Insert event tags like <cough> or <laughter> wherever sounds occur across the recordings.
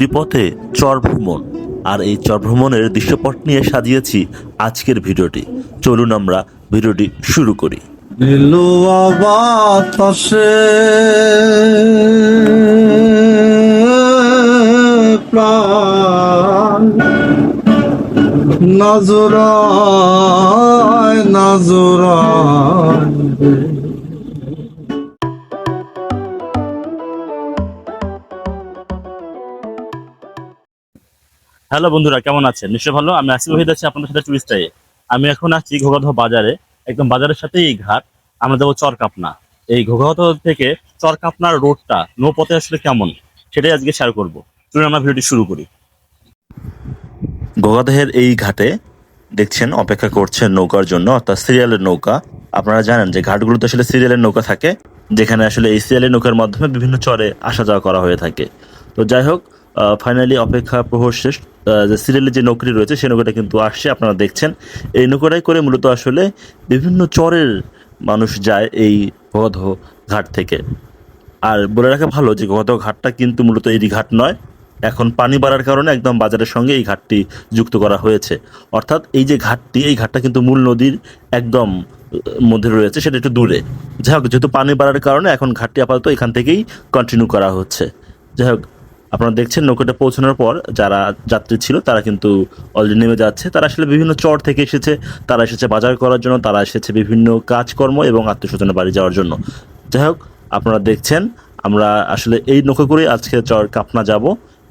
নদীপথে চর ভ্রমণ আর এই চর ভ্রমণের দৃশ্যপট নিয়ে সাজিয়েছি আজকের ভিডিওটি। চলুন আমরা ভিডিওটি শুরু করি। বাতাসে প্রাণ। নজরায় নজরায়। হ্যালো বন্ধুরা, কেমন আছেন? নিশ্চয় ভালো। আমি আসিফ ওহিদ আছি আপনাদের সাথে টুরিস্টাই আমি এখন আছি ঘোগাধ বাজারে, একদম বাজারের সাথেই এই ঘাট। আমরা যাব চরকাপনা। এই ঘোগাধ থেকে চরকাপনার রোডটা, নৌপথে আসলে কেমন? সেটাই আজকে শেয়ার করব। চলুন আমরা ভিডিওটি শুরু করি। গঙ্গাদেহের এই ঘাটে দেখছেন, অপেক্ষা করছেন নৌকার জন্য, অর্থাৎ সিরিয়ালের নৌকা। আপনারা জানেন যে ঘাটগুলোতে আসলে সিরিয়ালের নৌকা থাকে, যেখানে আসলে এই সিরিয়ালের নৌকার মাধ্যমে বিভিন্ন চরে আসা যাওয়া করা হয়ে থাকে। তো যাই হোক ফাইনালি অপেক্ষা প্রহর শেষ। যে সিরিয়ালের যে নৌকাটি রয়েছে, সেই নৌকাটা কিন্তু আসছে, আপনারা দেখছেন। এই নৌকাটাই করে মূলত আসলে বিভিন্ন চরের মানুষ যায় এই বধ ঘাট থেকে। আর বলে রাখা ভালো যে গত ঘাটটা কিন্তু মূলত এই ঘাট নয়। এখন পানি বাড়ার কারণে একদম বাজারের সঙ্গে এই ঘাটটি যুক্ত করা হয়েছে। অর্থাৎ এই যে ঘাটটি, এই ঘাটটা কিন্তু মূল নদীর একদম মধ্যে রয়েছে, সেটা একটু দূরে। যাই হোক, যেহেতু পানি বাড়ার কারণে এখন ঘাটটি আপাতত এখান থেকেই কন্টিনিউ করা হচ্ছে। যাই হোক আপনারা দেখছেন নৌকাটা পৌঁছানোর পর যারা যাত্রী ছিল, তারা কিন্তু অলরেডি নেমে যাচ্ছে। তারা আসলে বিভিন্ন চর থেকে এসেছে। তারা এসেছে বাজার করার জন্য, তারা এসেছে বিভিন্ন কাজকর্ম এবং আত্মীয়স্বজনের বাড়ি যাওয়ার জন্য। যাই হোক, আপনারা দেখছেন, আমরা আসলে এই নৌকা করেই আজকে চর কাপনা যাব।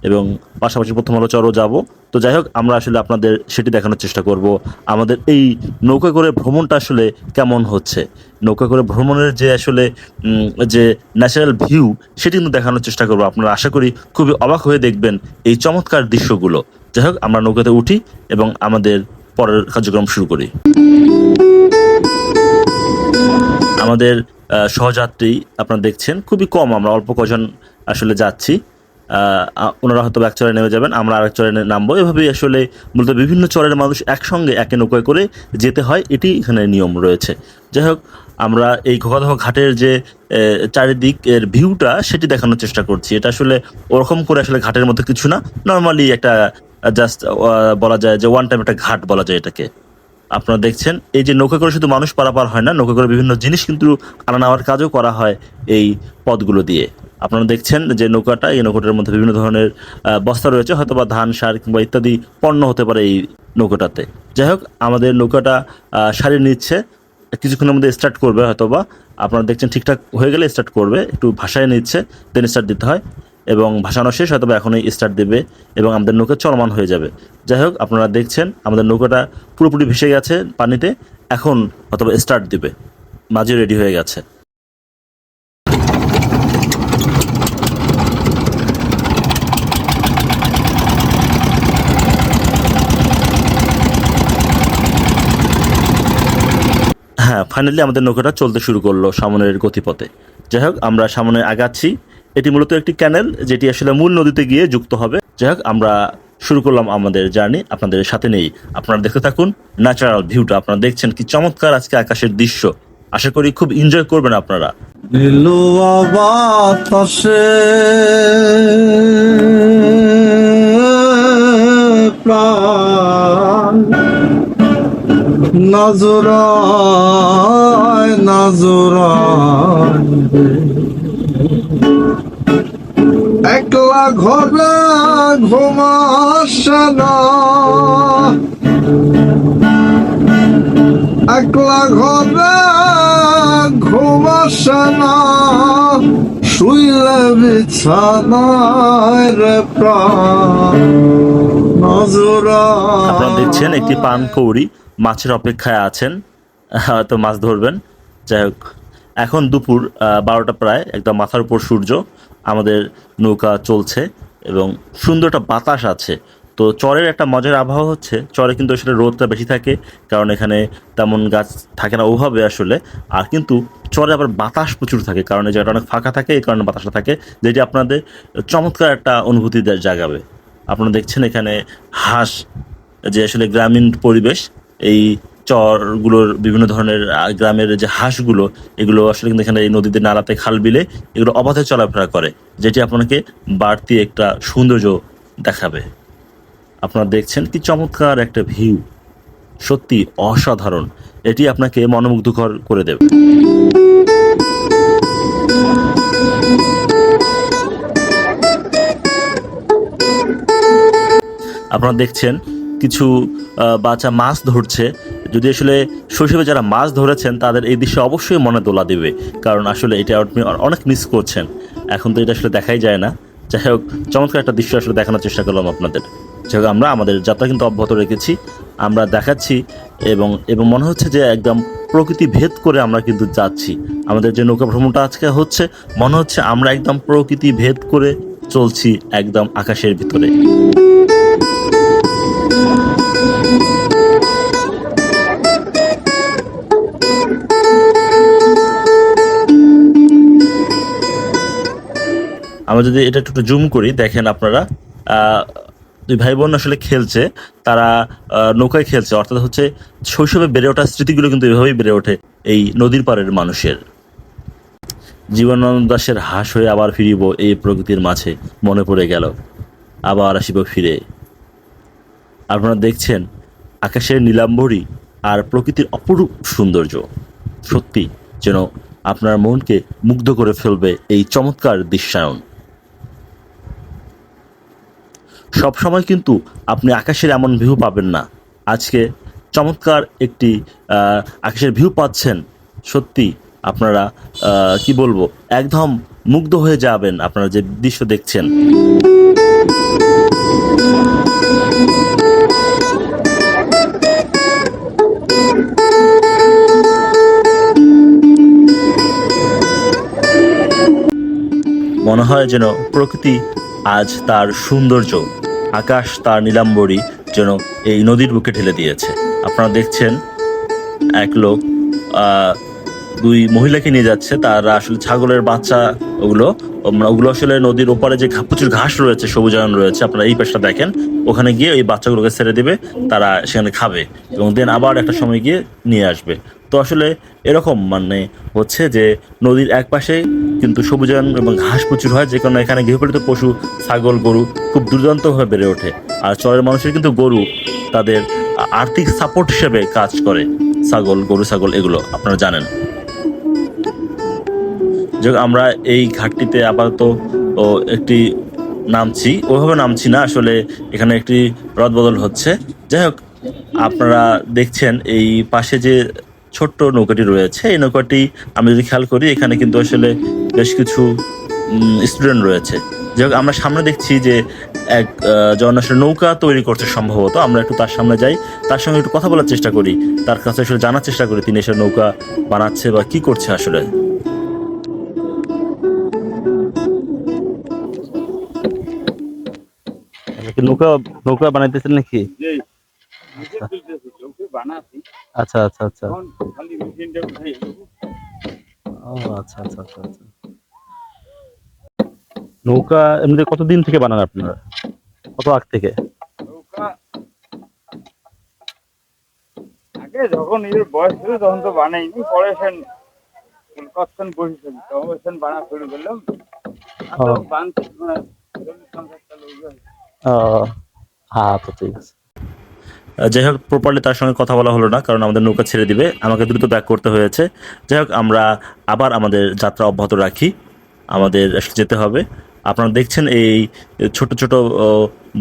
এবং পাশাপাশি প্রথম আলো চরও যাব। তো যাই হোক, আমরা আসলে আপনাদের সেটি দেখানোর চেষ্টা করব। আমাদের এই নৌকা করে ভ্রমণটা আসলে কেমন হচ্ছে? নৌকা করে ভ্রমণের যে আসলে যে ন্যাচারাল ভিউ, সেটি কিন্তু দেখানোর চেষ্টা করব। আপনারা আশা করি খুবই অবাক হয়ে দেখবেন এই চমৎকার দৃশ্যগুলো। যাই হোক, আমরা নৌকাতে উঠি এবং আমাদের পরের কার্যক্রম শুরু করি। আমাদের সহযাত্রী আপনারা দেখছেন, খুবই কম, আমরা অল্প কজন আসলে যাচ্ছি। ওনারা হয়তো এক চরে নেমে যাবেন, আমরা আরেক চরে নামবো। এভাবেই আসলে মূলত বিভিন্ন চরের মানুষ একসঙ্গে একে নৌকায় করে যেতে হয়, এটি এখানে নিয়ম রয়েছে। যাই হোক, আমরা এই ঘোগাদহ ঘাটের যে চারিদিক এর ভিউটা, সেটি দেখানোর চেষ্টা করছি। এটা আসলে ওরকম করে আসলে ঘাটের মধ্যে কিছু না। নর্মালি একটা জাস্ট বলা যায় যে ওয়ান টাইম একটা ঘাট বলা যায় এটাকে। আপনারা দেখছেন, এই যে নৌকা করে শুধু মানুষ পারাপার হয় না, নৌকা করে বিভিন্ন জিনিস কিন্তু আনা নেওয়ার কাজও করা হয় এই পথগুলো দিয়ে। আপনারা দেখছেন যে নৌকাটা, এই নৌকাটার মধ্যে বিভিন্ন ধরনের বস্তা রয়েছে হয়তো বা ধান, সার কিংবা ইত্যাদি পণ্য হতে পারে এই নৌকাটাতে। যাই হোক, আমাদের নৌকাটা সারি নিচ্ছে। কিছুক্ষণের মধ্যে স্টার্ট করবে হয়তো বা আপনারা দেখছেন ঠিকঠাক হয়ে গেলে স্টার্ট করবে, একটু ভাষায় নিচ্ছে দেন স্টার্ট দিতে হয়। এবং ভাসানো শেষ হয়তো এখনই স্টার্ট দেবে এবং আমাদের নৌকা চলমান হয়ে যাবে। যাই হোক, আপনারা দেখছেন, আমাদের নৌকাটা পুরোপুরি ভেসে গেছে পানিতে, এখন অথবা স্টার্ট দিবে। মাঝে রেডি হয়ে গেছে। হ্যাঁ ফাইনালি আমাদের নৌকাটা চলতে শুরু করল সামনের গতিপথে। যাই হোক, আমরা সামনে আগাচ্ছি। এটি মূলত একটি ক্যানেল যেটি আসলে মূল নদীতে গিয়ে যুক্ত হবে। যাই হোক, আমরা শুরু করলাম আমাদের জার্নি। আপনাদের সাথে নেই। আপনারা দেখতে থাকুন ন্যাচারাল ভিউটা আপনারা দেখছেন কি চমৎকার আজকে আকাশের দৃশ্য। আশা করি খুব এনজয় করবেন আপনারা। বাতাসে নজরায় নজরায় একলা ঘরে ঘুমাসে একলা ঘরে ঘুমাসে শুইলে বিছানায় রে প্রাণ। নজরা আপনারা দেখছেন একটি পান কৌড়ি মাছের অপেক্ষায় আছেন হয়তো মাছ ধরবেন। যাই হোক এখন দুপুর বারোটা প্রায় একদম মাথার উপর সূর্য আমাদের নৌকা চলছে এবং সুন্দর একটা বাতাস আছে। তো চরের একটা মজার আবহাওয়া হচ্ছে চরে কিন্তু আসলে রোদটা বেশি থাকে কারণ এখানে তেমন গাছ থাকে না ওভাবে আসলে। আর কিন্তু চরে আবার বাতাস প্রচুর থাকে কারণ এই জায়গাটা অনেক ফাঁকা থাকে এই কারণে বাতাসটা থাকে যেটি আপনাদের চমৎকার একটা অনুভূতি জাগাবে। আপনারা দেখছেন এখানে হাঁস, যে আসলে গ্রামীণ পরিবেশ, এই চরগুলোর বিভিন্ন ধরনের গ্রামের যে হাঁসগুলো, এগুলো আসলে কিন্তু এখানে এই নদীতে নালাতে খাল বিলে এগুলো অবাধে চলাফেরা করে, যেটি আপনাকে বাড়তি একটা সৌন্দর্য দেখাবে। আপনারা দেখছেন কি চমৎকার একটা ভিউ। সত্যি অসাধারণ। এটি আপনাকে মনোমুগ্ধকর করে দেবে। আপনারা দেখছেন কিছু বাচ্চা মাছ ধরছে। যদি আসলে শৈশবে যারা মাছ ধরেছেন, তাদের এই দৃশ্য অবশ্যই মনে দোলা দেবে। কারণ আসলে এটা আপনি অনেক মিস করছেন। এখন তো এটা আসলে দেখাই যায় না। যাই হোক, চমৎকার একটা দৃশ্য আসলে দেখানোর চেষ্টা করলাম আপনাদের। যাই হোক, আমরা আমাদের যাত্রা কিন্তু অব্যাহত রেখেছি। আমরা দেখাচ্ছি এবং এবং মনে হচ্ছে যে একদম প্রকৃতি ভেদ করে আমরা কিন্তু যাচ্ছি। আমাদের যে নৌকা ভ্রমণটা আজকে হচ্ছে, মনে হচ্ছে আমরা একদম প্রকৃতি ভেদ করে চলছি একদম আকাশের ভিতরে। আমরা যদি এটা একটু জুম করি, দেখেন আপনারা দুই ভাই বোন আসলে খেলছে, তারা নৌকায় খেলছে, অর্থাৎ হচ্ছে শৈশবে বেড়ে ওঠা স্মৃতিগুলো কিন্তু এভাবেই বেড়ে ওঠে এই নদীর পাড়ের মানুষের। জীবনানন্দ দাসের হাস হয়ে আবার ফিরিব এই প্রকৃতির মাঝে, মনে পড়ে গেল। আবার আসিব ফিরে। আপনারা দেখছেন আকাশের নীলাম্বরী আর প্রকৃতির অপরূপ সৌন্দর্য। সত্যি যেন আপনার মনকে মুগ্ধ করে ফেলবে এই চমৎকার দৃশ্যায়ন। সব সময় কিন্তু আপনি আকাশের এমন ভিউ পাবেন না। আজকে চমৎকার একটি আকাশের ভিউ পাচ্ছেন। সত্যি আপনারা কি বলব, একদম মুগ্ধ হয়ে যাবেন আপনারা যে দৃশ্য দেখছেন। মনে হয় যেন প্রকৃতি আজ তার সৌন্দর্য, আকাশ তার নীলাম্বরী যেন এই নদীর বুকে ঠেলে দিয়েছে। আপনারা দেখছেন, এক লোক দুই মহিলাকে নিয়ে যাচ্ছে, তারা আসলে ছাগলের বাচ্চা ওগুলো ওগুলো আসলে নদীর ওপারে যে প্রচুর ঘাস রয়েছে সবুজায়ন রয়েছে, আপনারা এই পাশটা দেখেন। ওখানে গিয়ে ওই বাচ্চাগুলোকে ছেড়ে দিবে, তারা সেখানে খাবে এবং দেন আবার একটা সময় গিয়ে নিয়ে আসবে। তো আসলে এরকম মানে হচ্ছে যে নদীর এক পাশে কিন্তু সবুজায়ন এবং ঘাস প্রচুর হয়, যে কারণে এখানে গৃহপালিত পশু, ছাগল, গরু খুব দুর্দান্তভাবে বেড়ে ওঠে। আর চরের মানুষের কিন্তু গরু তাদের আর্থিক সাপোর্ট হিসেবে কাজ করে, ছাগল, গরু, ছাগল এগুলো, আপনারা জানেন। যাক আমরা এই ঘাটটিতে আপাতত একটি নামছি। ওইভাবে নামছি না, আসলে এখানে একটি রদ বদল হচ্ছে। যাই হোক, আপনারা দেখছেন এই পাশে যে ছোট্ট নৌকাটি রয়েছে, এই নৌকাটি আমি যদি খেয়াল করি, এখানে কিন্তু আসলে বেশ কিছু স্টুডেন্ট রয়েছে। যাই হোক, আমরা সামনে দেখছি যে এক জন আসলে নৌকা তৈরি করছে সম্ভবত। আমরা একটু তার সামনে যাই, তার সঙ্গে একটু কথা বলার চেষ্টা করি। তার কাছে আসলে জানার চেষ্টা করি, তিনি এসে নৌকা বানাচ্ছে বা কি করছে আসলে। নৌকা নৌকা বানাইতেছেন নাকি? আচ্ছা আচ্ছা আচ্ছা। আচ্ছা আচ্ছা আচ্ছা আচ্ছা। নৌকা এমনিতে কতদিন থেকে বানান আপনারা কত আগ থেকে? আগে যখন এর বয়স ছিল তখন তো বানাইনি পরে সেন কতক্ষণ বসেছিল তখন বানা শুরু করলাম। বানতে ঠিক আছে। যাই হোক প্রপারলি তার সঙ্গে কথা বলা হলো না, কারণ আমাদের নৌকা ছেড়ে দিবে। আমাকে দ্রুত ব্যাক করতে হয়েছে। যাই হোক, আমরা আবার আমাদের যাত্রা অব্যাহত রাখি। আমাদের যেতে হবে। আপনারা দেখছেন এই ছোট ছোট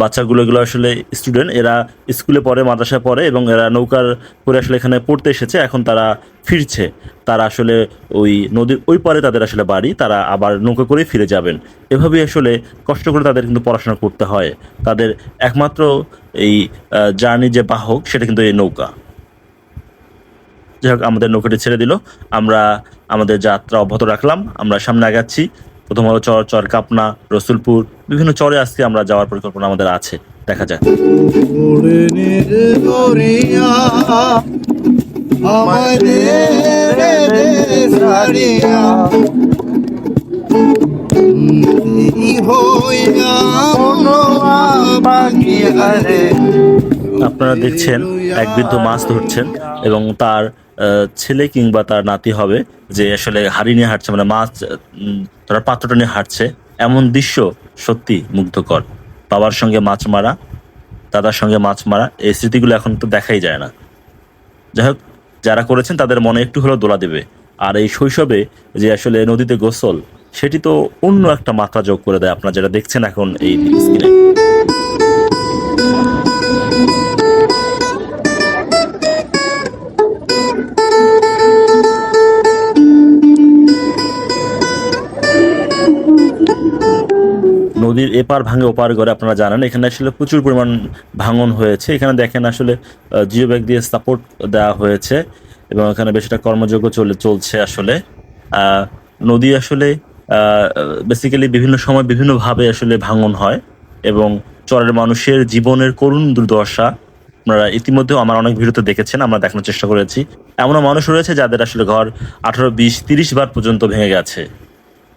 বাচ্চাগুলো, এগুলো আসলে স্টুডেন্ট এরা স্কুলে পড়ে, মাদ্রাসায় পড়ে এবং এরা নৌকার করে আসলে এখানে পড়তে এসেছে। এখন তারা ফিরছে। তারা আসলে ওই নদীর ওই পারে তাদের আসলে বাড়ি। তারা আবার নৌকা করেই ফিরে যাবেন। এভাবেই আসলে কষ্ট করে তাদের কিন্তু পড়াশোনা করতে হয়। তাদের একমাত্র এই জার্নি যে বাহক, সেটা কিন্তু এই নৌকা। যাই হোক, আমাদের নৌকাটি ছেড়ে দিল। আমরা, আমাদের যাত্রা অব্যাহত রাখলাম। আমরা সামনে আগাচ্ছি। প্রথম হলো চর চর কাপনা, রসুলপুর, বিভিন্ন চরে আজকে আমরা যাওয়ার পরিকল্পনা আমাদের আছে। দেখা যাক। আপনারা দেখছেন, এক বৃদ্ধ মাছ ধরছেন এবং তার ছেলে কিংবা তার নাতি হবে যে আসলে হাড়ি নিয়ে হাঁটছে মানে মাছ তার পাত্রটা নিয়ে হাঁটছে, এমন দৃশ্য সত্যি মুগ্ধকর। বাবার সঙ্গে মাছ মারা, দাদার সঙ্গে মাছ মারা, এই স্মৃতিগুলো এখন তো দেখাই যায় না। যাই হোক, যারা করেছেন তাদের মনে একটু হলেও দোলা দেবে। আর এই শৈশবে যে আসলে নদীতে গোসল, সেটি তো অন্য একটা মাত্রা যোগ করে দেয় আপনারা যেটা দেখছেন এখন এই স্ক্রিনে নদীর এপার ভাঙে ওপার করে আপনারা জানেন, এখানে আসলে প্রচুর পরিমাণ ভাঙন হয়েছে। এখানে দেখেন আসলে জিও ব্যাগ দিয়ে সাপোর্ট দেওয়া হয়েছে এবং এখানে বেশ একটা কর্মযোগ্য চলে, চলছে আসলে। নদী আসলে বেসিক্যালি বিভিন্ন সময় বিভিন্নভাবে আসলে ভাঙন হয় এবং চরের মানুষের জীবনের করুণ দুর্দশা আপনারা ইতিমধ্যেও আমার অনেক ভিডিওতে দেখেছেন, আমরা দেখানোর চেষ্টা করেছি। এমনও মানুষ রয়েছে যাদের আসলে ঘর আঠারো, বিশ, তিরিশ বার পর্যন্ত ভেঙে গেছে।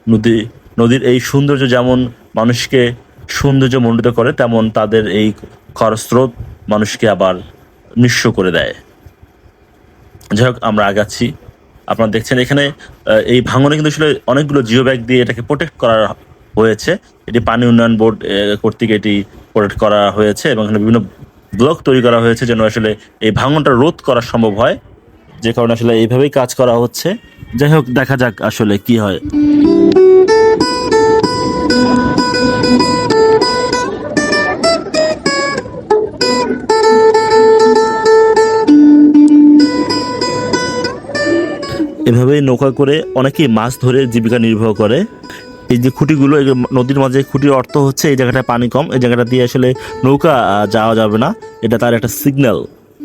নদী, নদীর এই সৌন্দর্য যেমন মানুষকে সৌন্দর্য মণ্ডিত করে, তেমন তাদের এই খরস্রোত মানুষকে আবার নিঃস্ব করে দেয়। যাই হোক, আমরা আগাচ্ছি আপনারা দেখছেন এখানে এই ভাঙনে কিন্তু আসলে অনেকগুলো জিও ব্যাগ দিয়ে এটাকে প্রোটেক্ট করা হয়েছে। এটি পানি উন্নয়ন বোর্ড কর্তৃক এটি প্রোটেক্ট করা হয়েছে এবং এখানে বিভিন্ন ব্লক তৈরি করা হয়েছে যেন আসলে এই ভাঙনটা রোধ করা সম্ভব হয়। যে কারণে আসলে এইভাবেই কাজ করা হচ্ছে। যাই হোক, দেখা যাক আসলে কি হয়। এভাবেই নৌকা করে অনেকেই মাছ ধরে জীবিকা নির্বাহ করে। এই যে খুঁটিগুলো, এই নদীর মাঝে খুঁটির অর্থ হচ্ছে এই জায়গাটায় পানি কম, এই জায়গাটা দিয়ে আসলে নৌকা যাওয়া যাবে না। এটা তার একটা সিগন্যাল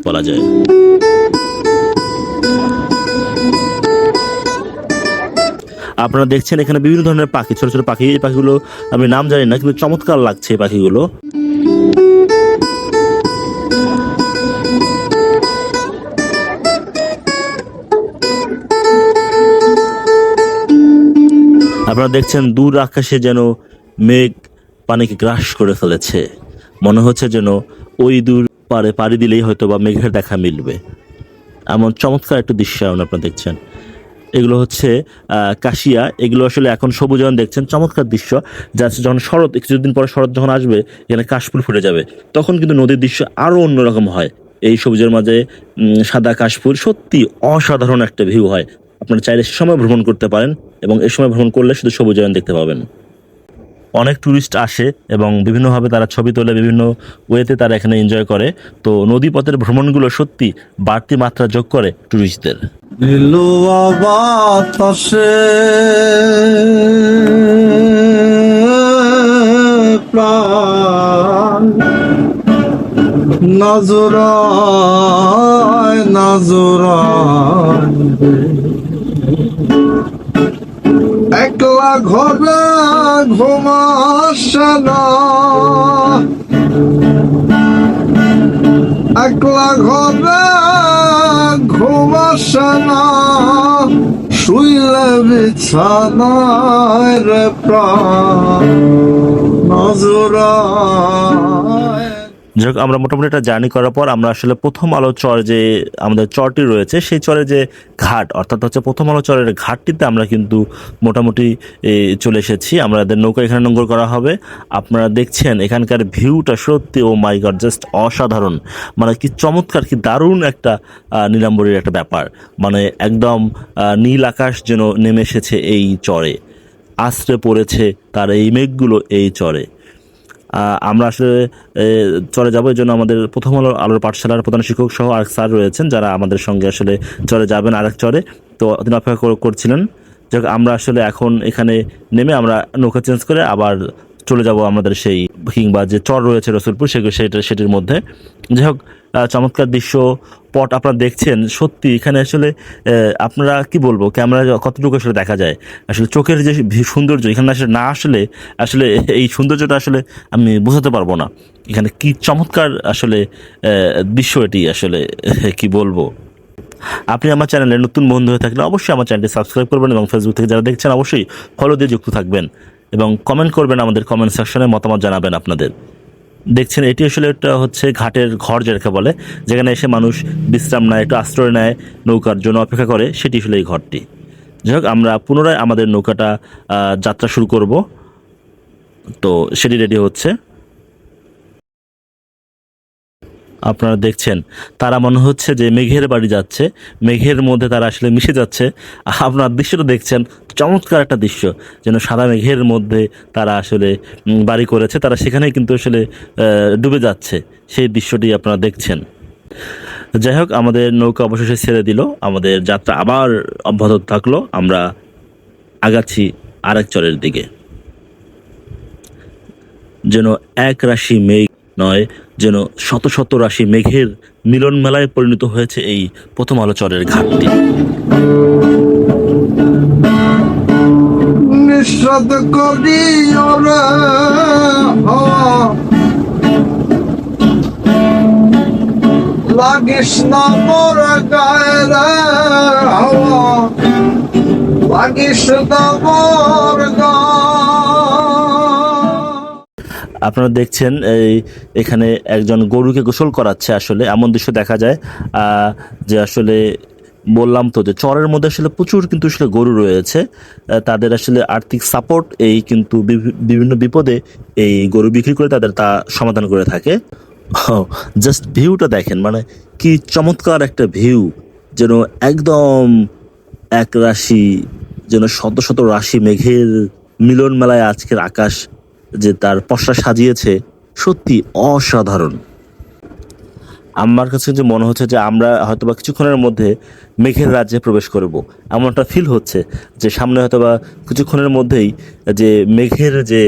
বলা যায়। আপনারা দেখছেন এখানে বিভিন্ন ধরনের পাখি, ছোট ছোট পাখি। এই পাখিগুলো, আমি নাম জানি না, কিন্তু চমৎকার লাগছে এই পাখিগুলো। আপনারা দেখছেন দূর আকাশে যেন মেঘ পানিকে গ্রাস করে ফেলেছে। মনে হচ্ছে যেন ওই দূর পারে পাড়ি দিলেই হয়তো বা মেঘের দেখা মিলবে। এমন চমৎকার একটা দৃশ্যায়ন আপনারা দেখছেন। এগুলো হচ্ছে কাশিয়া। এগুলো আসলে এখন সবুজায়ন দেখছেন, চমৎকার দৃশ্য। যা যখন শরৎ, কিছুদিন পরে শরৎ যখন আসবে, এখানে কাশফুল ফুটে যাবে। তখন কিন্তু নদীর দৃশ্য আরও অন্যরকম হয়। এই সবুজের মাঝে সাদা কাশফুল সত্যি অসাধারণ একটা ভিউ হয়। আপনারা চাইলে সময় ভ্রমণ করতে পারেন এবং এই সময় ভ্রমণ করলে শুধু সবুজায়ন দেখতে পাবেন। অনেক ট্যুরিস্ট আসে এবং বিভিন্নভাবে তারা ছবি তোলে, বিভিন্ন ওয়েতে তারা এখানে এনজয় করে। তো নদীপথের ভ্রমণগুলো সত্যি বাড়তি মাত্রা যোগ করে ট্যুরিস্টদের নজরায় নজরায়। একলা ঘরে ঘুমাসে না। একলা ঘরে ঘুমাসে না। শুইলে বিছানায় রে প্রাণ। নজরায় যাই আমরা মোটামুটি একটা জার্নি করার পর আমরা আসলে প্রথম আলো চর যে আমাদের চরটি রয়েছে, সেই চরে যে ঘাট, অর্থাৎ হচ্ছে প্রথম আলো চরের ঘাটটিতে আমরা কিন্তু মোটামুটি চলে এসেছি। আমাদের নৌকা এখানে নোঙ্গর করা হবে। আপনারা দেখছেন এখানকার ভিউটা সত্যি, ও মাই গড, জাস্ট অসাধারণ। মানে কি চমৎকার, কি দারুণ একটা নীলাম্বরীর একটা ব্যাপার। মানে একদম নীল আকাশ যেন নেমে এসেছে এই চরে। আশ্রে পড়েছে তার এই মেঘগুলো এই চরে। আমরা আসলে চলে যাব। এই জন্য আমাদের প্রথম আলো আলোর পাঠশালার প্রধান শিক্ষক সহ আরেক স্যার রয়েছেন, যারা আমাদের সঙ্গে আসলে চলে যাবেন আরেক চরে। তো তিনি অপেক্ষা করছিলেন। যাক, আমরা আসলে এখন এখানে নেমে আমরা নৌকা চেঞ্জ করে আবার চলে যাব আমাদের সেই, কিংবা যে চর রয়েছে রসুলপুর সেগুলো সেটা সেটির মধ্যে। যাই হোক চমৎকার দৃশ্য, পট আপনারা দেখছেন। সত্যি, এখানে আসলে আপনারা কি বলব, ক্যামেরা কতটুকু আসলে দেখা যায়? আসলে চোখের যে সৌন্দর্য, এখানে আসলে না আসলে আসলে <laughs> এই সৌন্দর্যটা আসলে আমি বোঝাতে পারব না। এখানে কি চমৎকার আসলে দৃশ্য এটি আসলে, <laughs> কি বলব? আপনি আমার চ্যানেলে নতুন বন্ধু হয়ে থাকলে অবশ্যই আমার চ্যানেলটি সাবস্ক্রাইব করবেন এবং ফেসবুক থেকে যারা দেখছেন, অবশ্যই ফলো দিয়ে যুক্ত থাকবেন। এবং কমেন্ট করবেন আমাদের কমেন্ট সেকশনে মতামত জানাবেন আপনাদের। দেখছেন, এটি আসলে একটা হচ্ছে ঘাটের ঘর যেটাকে বলে, যেখানে এসে মানুষ বিশ্রাম নেয়, একটু আশ্রয় নেয়, নৌকার জন্য অপেক্ষা করে, সেটি আসলে এই ঘরটি। যাই হোক, আমরা পুনরায় আমাদের নৌকাটা যাত্রা শুরু করব। তো সেটি রেডি হচ্ছে। আপনারা দেখছেন। তারা মনে হচ্ছে যে মেঘের বাড়ি যাচ্ছে। মেঘের মধ্যে তারা আসলে মিশে যাচ্ছে। আপনার দৃশ্যটা দেখছেন। চমৎকার একটা দৃশ্য। যেন সাদা মেঘের মধ্যে তারা আসলে বাড়ি করেছে। তারা সেখানেই কিন্তু আসলে ডুবে যাচ্ছে। সেই দৃশ্যটি আপনারা দেখছেন। যাই হোক, আমাদের নৌকা অবশেষে ছেড়ে দিল। আমাদের যাত্রা আবার অব্যাহত থাকল। আমরা আগাচ্ছি আরেক চরের দিকে। যেন এক রাশি মেঘ নয়, যেন শত শত রাশি মেঘের মিলন মেলায় পরিণত হয়েছে এই প্রথম আলো চরের ঘাটটি নিঃশব্দ লাগিস না মোর গায়ে রে হাওয়া লাগিস না মোর গায়ে। আপনারা দেখছেন, এই এখানে একজন গরুকে গোসল করাচ্ছে আসলে, এমন দৃশ্য দেখা যায় যে আসলে বললাম তো যে চরের মধ্যে আসলে প্রচুর কিন্তু আসলে গরু রয়েছে তাদের আসলে আর্থিক সাপোর্ট এই কিন্তু বিভি- বিভিন্ন বিপদে এই গরু বিক্রি করে তাদের তা সমাধান করে থাকে। জাস্ট ভিউটা দেখেন মানে কি চমৎকার একটা ভিউ যেন একদম এক রাশি, যেন শত শত রাশি মেঘের মিলন মেলায় আজকের আকাশ যে তার পশরা সাজিয়েছে সত্যি অসাধারণ। আমার কাছে যে মনে হচ্ছে যে আমরা হয়তোবা কিছুক্ষণের মধ্যে মেঘের রাজ্যে প্রবেশ করব এমন একটা ফিল হচ্ছে যে সামনে হয়তোবা কিছুক্ষণের মধ্যেই যে মেঘের যে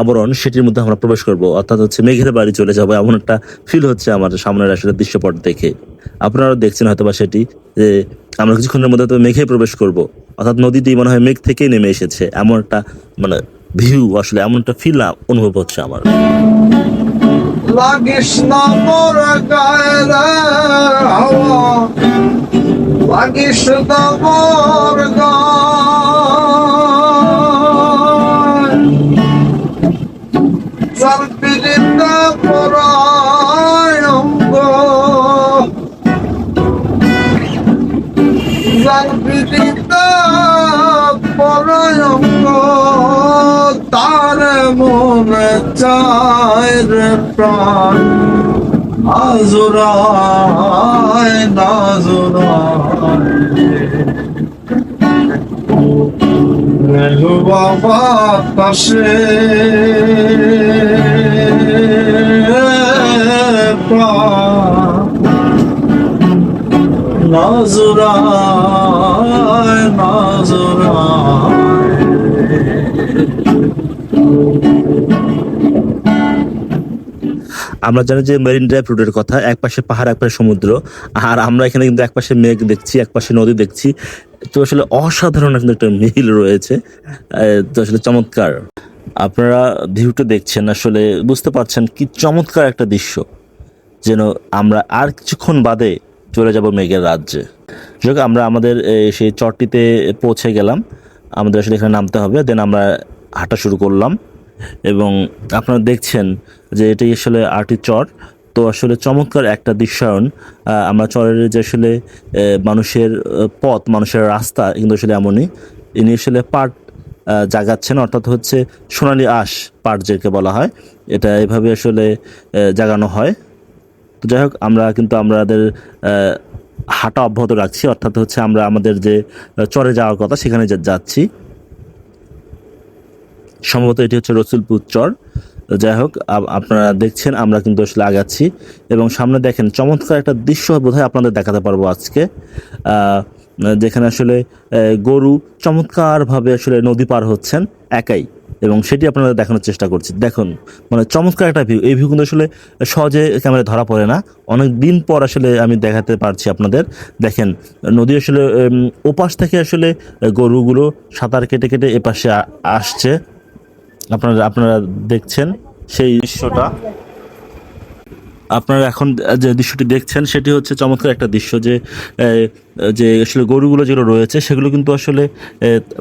আবরণ সেটির মধ্যে আমরা প্রবেশ করব, অর্থাৎ হচ্ছে মেঘের বাড়ি চলে যাব এমন একটা ফিল হচ্ছে আমার সামনের আসলে দৃশ্যপট দেখে। আপনারাও দেখছেন হয়তোবা সেটি, যে আমরা কিছুক্ষণের মধ্যে তো মেঘে প্রবেশ করব, অর্থাৎ নদীটি মনে হয় মেঘ থেকেই নেমে এসেছে এমন একটা মানে ভিউ আসলে এমন একটা ফিল অনুভব হচ্ছে আমার। লাগিস না মোর হাওয়া, লাগিস না মোর গায়ে তার মন চায় প্রাণ। আজুরায় নাজুরায় বাবা পাশে আমরা জানি যে মেরিন ড্রাইভ রুটের কথা, এক পাশে পাহাড়, এক পাশে সমুদ্র, আর আমরা এখানে কিন্তু এক পাশে মেঘ দেখছি, এক পাশে নদী দেখছি। তো আসলে অসাধারণ কিন্তু একটা মিল রয়েছে তো আসলে চমৎকার। আপনারা ভিউটা দেখছেন, আসলে বুঝতে পারছেন কি চমৎকার একটা দৃশ্য, যেন আমরা আর কিছুক্ষণ বাদে চলে যাব মেঘের রাজ্যে। যাক আমরা আমাদের সেই চটটিতে পৌঁছে গেলাম। আমাদের আসলে এখানে নামতে হবে। দেন আমরা হাঁটা শুরু করলাম। এবং আপনারা দেখছেন যে এটাই আসলে আরটি চর। তো আসলে চমৎকার একটা দৃশ্যায়ন। আমরা চরের যে আসলে মানুষের পথ, মানুষের রাস্তা, কিন্তু আসলে এমনই। ইনি আসলে পাট জাগাচ্ছেন, অর্থাৎ হচ্ছে সোনালী আঁশ, পাট যেকে বলা হয়। এটা এভাবে আসলে জাগানো হয়। তো যাই হোক আমরা কিন্তু আমাদের হাঁটা অব্যাহত রাখছি। অর্থাৎ হচ্ছে আমরা আমাদের যে চরে যাওয়ার কথা, সেখানে যাচ্ছি। সম্ভবত এটি হচ্ছে রসুলপুর চর। যাই হোক আপনারা দেখছেন, আমরা কিন্তু আসলে আগাচ্ছি। এবং সামনে দেখেন, চমৎকার একটা দৃশ্য বোধহয় আপনাদের দেখাতে পারব আজকে। যেখানে আসলে গরু চমৎকারভাবে আসলে নদী পার হচ্ছেন একাই। এবং সেটি আপনারা দেখানোর চেষ্টা করছি। দেখুন মানে চমৎকার একটা ভিউ এই ভিউ কিন্তু আসলে সহজে ক্যামেরায় ধরা পড়ে না। অনেক দিন পর আসলে আমি দেখাতে পারছি আপনাদের। দেখেন, নদী আসলে ওপাশ থেকে আসলে গরুগুলো সাঁতার কেটে কেটে এপাশে আসছে। আপনারা আপনারা দেখছেন সেই দৃশ্যটা। আপনারা এখন যে দৃশ্যটি দেখছেন সেটি হচ্ছে চমৎকার একটা দৃশ্য যে যে আসলে গরুগুলো যেগুলো রয়েছে সেগুলো কিন্তু আসলে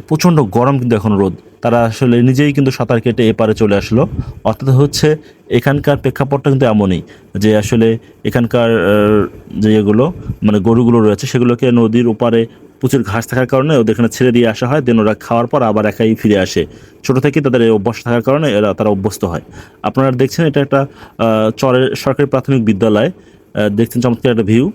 প্রচণ্ড গরম কিন্তু এখন রোদ। তারা আসলে নিজেই কিন্তু সাঁতার কেটে এপারে চলে আসলো। অর্থাৎ হচ্ছে এখানকার প্রেক্ষাপটটা কিন্তু এমনই যে আসলে এখানকার আহ, যে এগুলো মানে গরুগুলো রয়েছে সেগুলোকে নদীর ওপারে প্রচুর ঘাস থাকার কারণে ওদের এখানে ছেড়ে দিয়ে আসা হয়। দেন ওরা খাওয়ার পর আবার একাই ফিরে আসে। ছোট থেকে তাদের এই অভ্যাস থাকার কারণে এরা তারা অভ্যস্ত হয়। আপনারা দেখছেন এটা একটা চরের সরকারি প্রাথমিক বিদ্যালয়। দেখছেন চমৎকার একটা ভিউ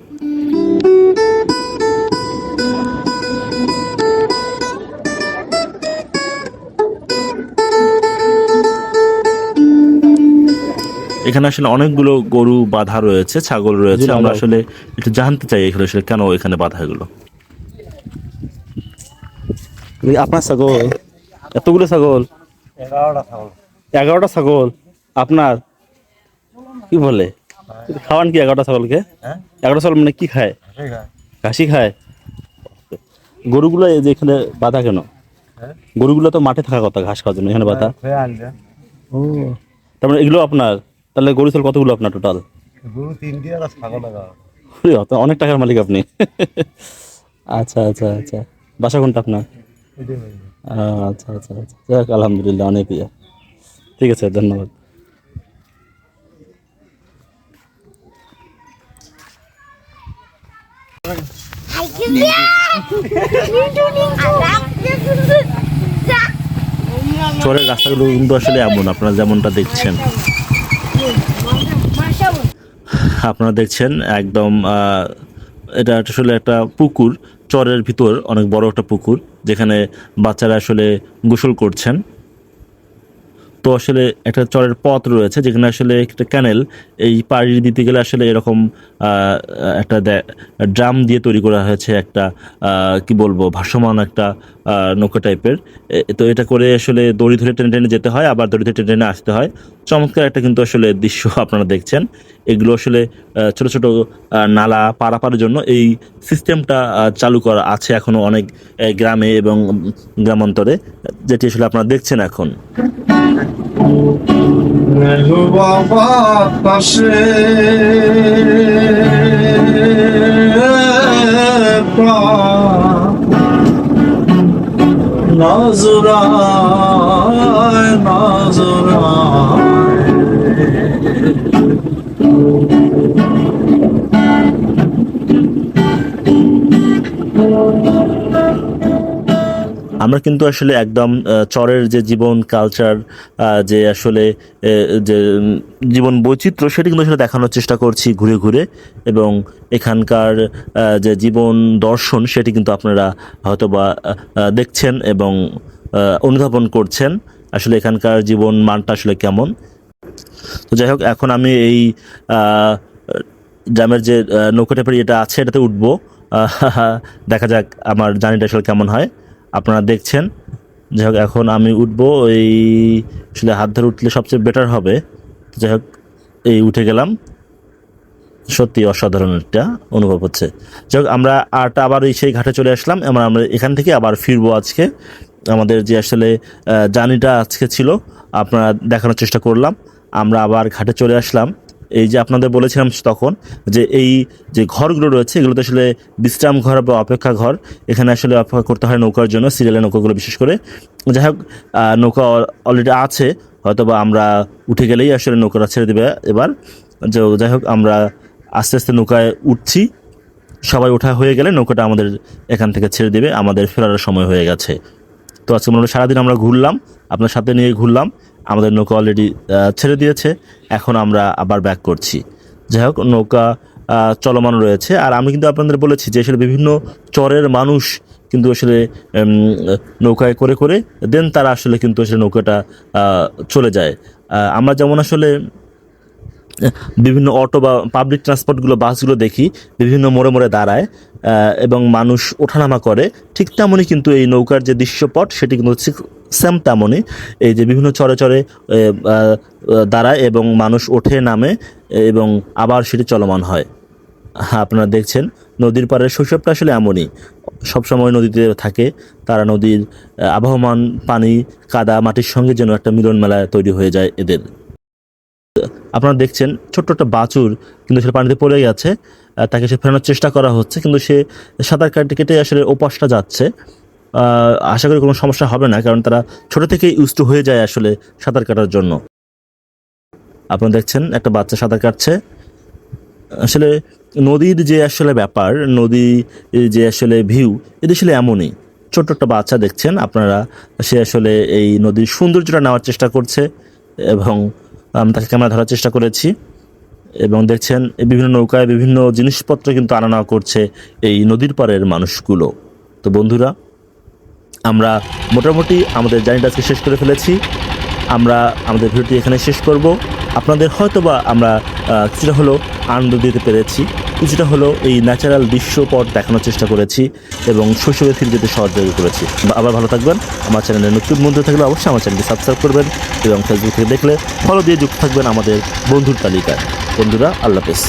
এখানে আসলে অনেকগুলো গরু বাঁধা রয়েছে ছাগল রয়েছে। আমরা আসলে একটু জানতে চাই এখানে আসলে কেন এখানে বাঁধা এগুলো আপনার ছাগল? এতগুলো ছাগল? এগারোটা ছাগল। আপনার? কি বলে? খাওয়ান কি এগারোটা ছাগলকে? এগারোটা ছাগল মানে কি খায়? ঘাসি খায়। গরুগুলো এই যে এখানে বাঁধা কেন? গরুগুলো তো মাঠে থাকার কথা ঘাস খাওয়ার জন্য এখানে বাঁধা। ও। তার মানে এগুলো আপনার? তাহলে গরু ছাগল কতগুলো আপনার টোটাল গরু তিনটি আর ছাগল অনেক টাকার মালিক আপনি। আচ্ছা আচ্ছা আচ্ছা। বাসা কোনটা আপনার? আচ্ছা আচ্ছা আচ্ছা। যাক, আলহামদুলিল্লাহ, অনেক ইয়ে। ঠিক আছে, ধন্যবাদ। চরের রাস্তাগুলো কিন্তু আসলে এমন, আপনারা যেমনটা দেখছেন। আপনারা দেখছেন একদম এটা আসলে একটা পুকুর, চরের ভিতর, অনেক বড় একটা পুকুর। যেখানে বাচ্চারা আসলে গোসল করছেন। তো আসলে একটা চরের পথ রয়েছে যেখানে আসলে একটা ক্যানেল এই পাড়ি দিতে গেলে আসলে এরকম একটা ড্রাম দিয়ে তৈরি করা হয়েছে একটা কি বলব, ভাসমান একটা নৌকা টাইপের তো এটা করে আসলে দড়ি ধরে টেনে টেনে যেতে হয়, আবার দড়ি ধরে টেনে টেনে আসতে হয়। চমৎকার একটা কিন্তু আসলে দৃশ্য আপনারা দেখছেন। এগুলো আসলে ছোট ছোট নালা পারাপারের জন্য এই সিস্টেমটা চালু করা আছে এখনও অনেক গ্রামে এবং গ্রামান্তরে, যেটি আসলে আপনারা দেখছেন এখন। নজরায় নজরায়। আমরা কিন্তু আসলে একদম চরের যে জীবন কালচার যে আসলে যে জীবন বৈচিত্র্য, সেটি কিন্তু আসলে দেখানোর চেষ্টা করছি ঘুরে ঘুরে। এবং এখানকার যে জীবন দর্শন, সেটি কিন্তু আপনারা হয়তো বা দেখছেন এবং অনুধাবন করছেন। আসলে এখানকার জীবন মানটা আসলে কেমন? তো যাই হোক, এখন আমি এই ড্রামের যে নৌকা টাইপের এটা আছে, এটাতে উঠবো। দেখা যাক আমার জার্নিটা আসলে কেমন হয়। আপনারা দেখছেন। যাই হোক, এখন আমি উঠবো। এই আসলে হাত ধরে উঠলে সবচেয়ে বেটার হবে। যাই হোক, এই উঠে গেলাম। সত্যি অসাধারণ একটা অনুভব হচ্ছে। যাই হোক, আমরা আরটা আবার এই সেই ঘাটে চলে আসলাম। আমরা আমরা এখান থেকে আবার ফিরবো আজকে। আমাদের যে আসলে জার্নিটা আজকে ছিল, আপনারা দেখানোর চেষ্টা করলাম। আমরা আবার ঘাটে চলে আসলাম। এই যে আপনাদের বলেছিলাম তখন যে এই যে ঘরগুলো রয়েছে, এগুলোতে আসলে বিশ্রাম ঘর বা অপেক্ষা ঘর। এখানে আসলে অপেক্ষা করতে হয় নৌকার জন্য, সিরিয়ালের নৌকাগুলো বিশেষ করে। যাই হোক নৌকা অলরেডি আছে হয়তো বা আমরা উঠে গেলেই আসলে নৌকাটা ছেড়ে দেবে এবার। যে যাই হোক, আমরা আস্তে আস্তে নৌকায় উঠছি। সবাই ওঠা হয়ে গেলে নৌকাটা আমাদের এখান থেকে ছেড়ে দেবে, আমাদের ফেরার সময় হয়ে গেছে। তো আজকে মোটামুটি সারাদিন আমরা ঘুরলাম, আপনার সাথে নিয়ে ঘুরলাম। আমাদের নৌকা অলরেডি ছেড়ে দিয়েছে। এখন আমরা আবার ব্যাক করছি। যাই হোক, নৌকা চলমান রয়েছে। আর আমি কিন্তু আপনাদের বলেছি যে আসলে বিভিন্ন চরের মানুষ কিন্তু আসলে নৌকায় করে করে দেন তারা আসলে কিন্তু আসলে নৌকাটা চলে যায়। আমরা যেমন আসলে বিভিন্ন অটো বা পাবলিক ট্রান্সপোর্টগুলো বাসগুলো দেখি, বিভিন্ন মোড়ে মোড়ে দাঁড়ায় এবং মানুষ ওঠানামা করে। ঠিক তেমনই কিন্তু এই নৌকার যে দৃশ্যপট, সেটি কিন্তু সেম তেমনই। এই যে বিভিন্ন চরে চরে দাঁড়ায় এবং মানুষ ওঠে, নামে এবং আবার সেটি চলমান হয়। হ্যাঁ আপনারা দেখছেন, নদীর পাড়ের শৈশবটা আসলে এমনই। সবসময় নদীতে থাকে, তারা নদীর আবহমান পানি, কাদা, মাটির সঙ্গে যেন একটা মিলন মেলা তৈরি হয়ে যায় এদের। আপনারা দেখছেন ছোট্ট একটা বাছুর, কিন্তু সে পানিতে পড়ে গেছে তাকে সে ফেরানোর চেষ্টা করা হচ্ছে, কিন্তু সে সাঁতার কাটতে কেটে আসলে ওপাশটা যাচ্ছে। আশা করি কোনো সমস্যা হবে না, কারণ তারা ছোট থেকেই ইউজ হয়ে যায় আসলে সাঁতার কাটার জন্য। আপনারা দেখছেন একটা বাচ্চা সাঁতার কাটছে। আসলে নদীর যে আসলে ব্যাপার নদী যে আসলে ভিউ এটা আসলে এমনই। ছোট্ট একটা বাচ্চা দেখছেন, আপনারা সে আসলে এই নদীর সৌন্দর্যটা নেওয়ার চেষ্টা করছে এবং তাকে ক্যামেরা ধরার চেষ্টা করেছি এবং দেখছেন বিভিন্ন নৌকায় বিভিন্ন জিনিসপত্র কিন্তু আনা নেওয়া করছে এই নদীর পারের মানুষগুলো। তো বন্ধুরা, আমরা মোটামুটি আমাদের জার্নিটা আজকে শেষ করে ফেলেছি। আমরা আমাদের ভিডিওটি এখানে শেষ করব। আপনাদের হয়তোবা আমরা কিছুটা হলো আনন্দ দিতে পেরেছি, কিছুটা হলো এই ন্যাচারাল দৃশ্যপট দেখানোর চেষ্টা করেছি এবং শৈশবে ফিরে যেতে সহযোগী করেছি। আবার ভালো থাকবেন, আমার চ্যানেলে নতুন বন্ধু থাকলে অবশ্যই আমার চ্যানেলটি সাবস্ক্রাইব করবেন এবং ফেসবুক থেকে দেখলে ফলো দিয়ে যুক্ত থাকবেন আমাদের বন্ধুর তালিকায়। বন্ধুরা, আল্লাহ হাফেজ।